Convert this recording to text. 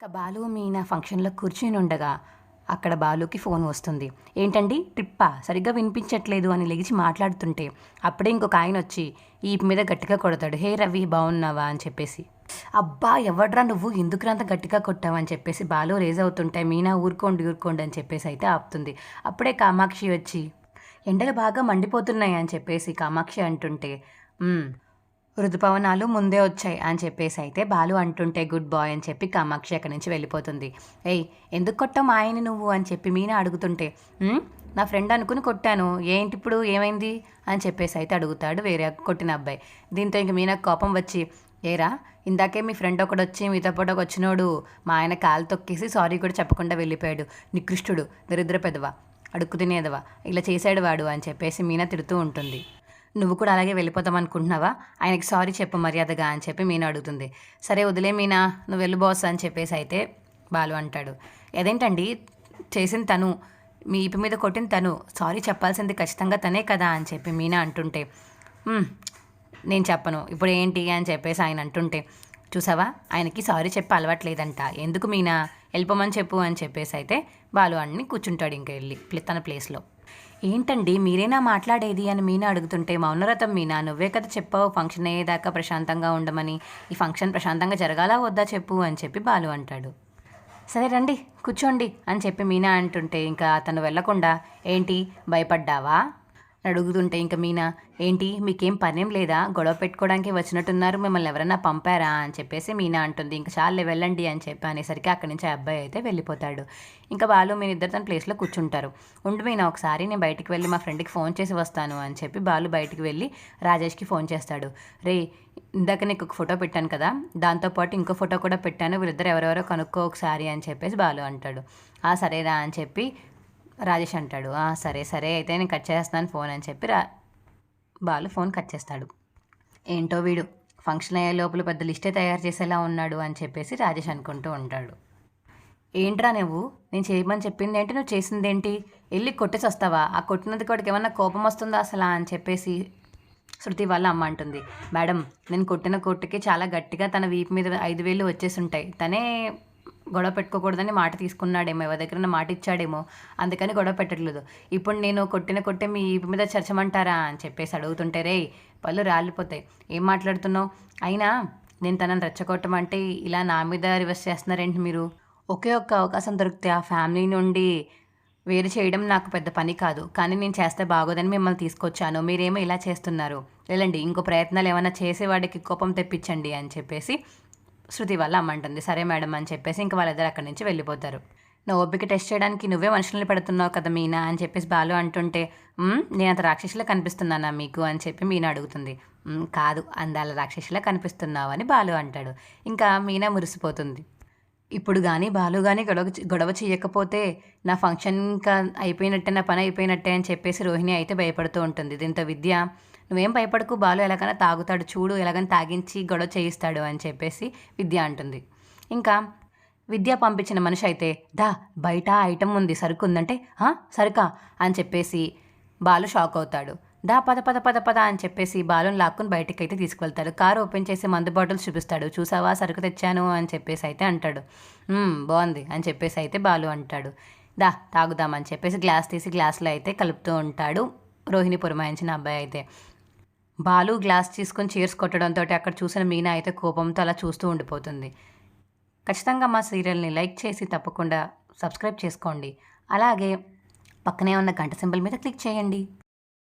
ఇక బాలు మీనా ఫంక్షన్లో కూర్చుని ఉండగా అక్కడ బాలుకి ఫోన్ వస్తుంది. ఏంటండి? ట్రిప్పా? సరిగ్గా వినిపించట్లేదు అని లెగిచి మాట్లాడుతుంటే అప్పుడే ఇంకొక ఆయన వచ్చి ఈ మీద గట్టిగా కొడతాడు. హే రవి బాగున్నావా అని చెప్పేసి. అబ్బా ఎవడ్రా నువ్వు? ఎందుకు అంత గట్టిగా కొట్టావు? అని చెప్పేసి బాలు రేజ్ అవుతుంటే మీనా ఊరుకోండి ఊరుకోండి అని చెప్పేసి అయితే ఆపుతుంది. అప్పుడే కామాక్షి వచ్చి ఎండలు బాగా మండిపోతున్నాయి? అని చెప్పేసి కామాక్షి అంటుంటే ఋతుపవనాలు ముందే వచ్చాయి అని చెప్పేసి అయితే బాలు అంటుంటే గుడ్ బాయ్ అని చెప్పి కామాక్షి అక్కడి నుంచి వెళ్ళిపోతుంది. ఏయ్ ఎందుకు కొట్టావు మా ఆయన్ని నువ్వు? అని చెప్పి మీనా అడుగుతుంటే నా ఫ్రెండ్ అనుకుని కొట్టాను. ఏంటి ఇప్పుడు? ఏమైంది? అని చెప్పేసి అయితే అడుగుతాడు వేరే కొట్టిన అబ్బాయి. దీంతో ఇంక మీనా కోపం వచ్చి ఏరా ఇందాకే మీ ఫ్రెండ్ ఒకడు వచ్చి మీతో పాటు ఒక వచ్చినోడు మా ఆయన కాలు తొక్కేసి సారీ కూడా చెప్పకుండా వెళ్ళిపోయాడు. నికృష్టుడు దరిద్ర పెదవా అడుక్కు తినేదవా ఇలా చేశాడు వాడు అని చెప్పేసి మీనా తిడుతూ ఉంటుంది. నువ్వు కూడా అలాగే వెళ్ళిపోదాం అనుకుంటున్నావా? ఆయనకి సారీ చెప్పు మర్యాదగా అని చెప్పి మీనా అడుగుతుంది. సరే వదిలే మీనా నువ్వు వెళ్ళు బాస్ అని చెప్పేసి అయితే బాలు అంటాడు. అదేంటండి చేసిన తను. మీ ఇప్పి మీద కొట్టిన తను. సారీ చెప్పాల్సింది ఖచ్చితంగా తనే కదా అని చెప్పి మీనా అంటుంటే. నేను చెప్పను. ఇప్పుడు ఏంటి? అని చెప్పేసి ఆయన అంటుంటే. చూసావా? ఆయనకి సారీ చెప్పి అలవాట్లేదంట. ఎందుకు మీనా? వెళ్ళిపోమని చెప్పు అని చెప్పేసి అయితే బాలు అన్ని కూర్చుంటాడు ఇంకా వెళ్ళి తన ప్లేస్లో. ఏంటండి? మీరేనా మాట్లాడేది అని మీనా అడుగుతుంటే మౌనరథం మీనా నువ్వే కదా చెప్పావు ఫంక్షన్ అయ్యేదాకా ప్రశాంతంగా ఉండమని. ఈ ఫంక్షన్ ప్రశాంతంగా జరగాలా వద్దా చెప్పు అని చెప్పి బాలు అంటాడు. సరే రండి కూర్చోండి అని చెప్పి మీనా అంటుంటే ఇంకా అతను వెళ్ళకుండా ఏంటి? భయపడ్డావా? అడుగుతుంటే ఇంకా మీనా ఏంటి మీకేం పనేం లేదా? గొడవ పెట్టుకోవడానికి వచ్చినట్టున్నారు మిమ్మల్ని ఎవరైనా పంపారా? అని చెప్పేసి మీనా అంటుంది. ఇంకా చాలే వెళ్ళండి అని చెప్పి అనేసరికి అక్కడి నుంచి ఆ అబ్బాయి అయితే వెళ్ళిపోతాడు. ఇంకా బాలు మీ ఇద్దరు తన ప్లేస్లో కూర్చుంటారు. ఉండు మీనా ఒకసారి నేను బయటికి వెళ్ళి మా ఫ్రెండ్కి ఫోన్ చేసి వస్తాను అని చెప్పి బాలు బయటికి వెళ్ళి రాజేష్కి ఫోన్ చేస్తాడు. రే ఇందాక నీకు ఒక ఫోటో పెట్టాను కదా దాంతోపాటు ఇంకో ఫోటో కూడా పెట్టాను వీళ్ళిద్దరు ఎవరెవరో కనుక్కో ఒకసారి అని చెప్పేసి బాలు అంటాడు. ఆ సరేరా అని చెప్పి రాజేష్ అంటాడు "ఆ, సరే సరే అయితే నేను కట్ చేస్తాను ఫోన్ అని చెప్పి రా బాలు ఫోన్ కట్ చేస్తాడు. ఏంటో వీడు ఫంక్షన్ అయ్యే లోపల పెద్ద లిస్టే తయారు చేసేలా ఉన్నాడు అని చెప్పేసి రాజేష్ అనుకుంటూ ఉంటాడు. ఏంట్రా నువ్వు? నేను చేయమని చెప్పింది ఏంటి? నువ్వు చేసింది ఏంటి? వెళ్ళి కొట్టేసి వస్తావా? ఆ కొట్టినది కొడుకు ఏమన్నా కోపం వస్తుందా అసలు? అని చెప్పేసి శృతి వాళ్ళ అమ్మ అంటుంది. మేడం నేను కొట్టిన కొట్టుకి చాలా గట్టిగా తన వీపు మీద ఐదు వేలు వచ్చేసి ఉంటాయి. తనే గొడవ పెట్టుకోకూడదని మాట తీసుకున్నాడేమో ఎవరి దగ్గర మాట ఇచ్చాడేమో అందుకని గొడవ పెట్టట్లేదు. ఇప్పుడు నేను కొట్టిన కొట్టే మీ మీద చర్చమంటారా అని చెప్పేసి అడుగుతుంటే రే పళ్ళు రాలిపోతాయి. ఏం మాట్లాడుతున్నావు? అయినా నేను తనని రెచ్చగొట్టమంటే ఇలా నా మీద రివర్స్ చేస్తున్నారేంటి మీరు? ఒకే ఒక్క అవకాశం దొరికితే ఆ ఫ్యామిలీ నుండి వేరు చేయడం నాకు పెద్ద పని కాదు. కానీ నేను చేస్తే బాగోదని మిమ్మల్ని తీసుకొచ్చాను. మీరేమో ఇలా చేస్తున్నారు. లేదండి ఇంకో ప్రయత్నాలు ఏమైనా చేసేవాడికి కోపం తెప్పించండి అని చెప్పేసి శృతి వల్ల అమ్మంటుంది. సరే మేడం అని చెప్పేసి ఇంకా వాళ్ళిద్దరు అక్కడి నుంచి వెళ్ళిపోతారు. నా ఓపిక టెస్ట్ చేయడానికి నువ్వే మనుషుల్ని పెడుతున్నావు కదా మీనా అని చెప్పేసి బాలు అంటుంటే నేను అంత రాక్షసిలా కనిపిస్తున్నానా మీకు? అని చెప్పి మీనా అడుగుతుంది. కాదు అందాల రాక్షసిలా కనిపిస్తున్నావు అని బాలు అంటాడు. ఇంకా మీనా మురిసిపోతుంది. ఇప్పుడు కానీ బాలు కానీ గొడవ గొడవ చేయకపోతే నా ఫంక్షన్ ఇంకా అయిపోయినట్టే నా పని అయిపోయినట్టే అని చెప్పేసి రోహిణి అయితే భయపడుతూ ఉంటుంది. దీంతో విద్య నువ్వేం భయపడకు బాలు ఎలాగైనా తాగుతాడు చూడు ఎలాగైనా తాగించి గొడవ చేయిస్తాడు అని చెప్పేసి విద్య అంటుంది. ఇంకా విద్య పంపించిన మనిషి అయితే దా బయట ఐటమ్ ఉంది సరుకు ఉందంటే సరుకా అని చెప్పేసి బాలు షాక్ అవుతాడు. దా పద పద పద పద అని చెప్పేసి బాలుని లాక్కుని బయటికి అయితే తీసుకువెళ్తాడు. కారు ఓపెన్ చేసి మందు బాటిల్స్ చూపిస్తాడు. చూసావా సరుకు తెచ్చాను అని చెప్పేసి అయితే అంటాడు. బాగుంది అని చెప్పేసి అయితే బాలు అంటాడు. దా తాగుదామని చెప్పేసి గ్లాస్ తీసి గ్లాస్లో అయితే కలుపుతూ ఉంటాడు రోహిణి పురమాయించిన అబ్బాయి అయితే. బాలు గ్లాస్ తీసుకొని చీర్స్ కొట్టడంతో అక్కడ చూసిన మీనా అయితే కోపంతో అలా చూస్తూ ఉండిపోతుంది. ఖచ్చితంగా మా సీరియల్ని లైక్ చేసి తప్పకుండా సబ్స్క్రైబ్ చేసుకోండి. అలాగే పక్కనే ఉన్న గంట సింబల్ మీద క్లిక్ చేయండి.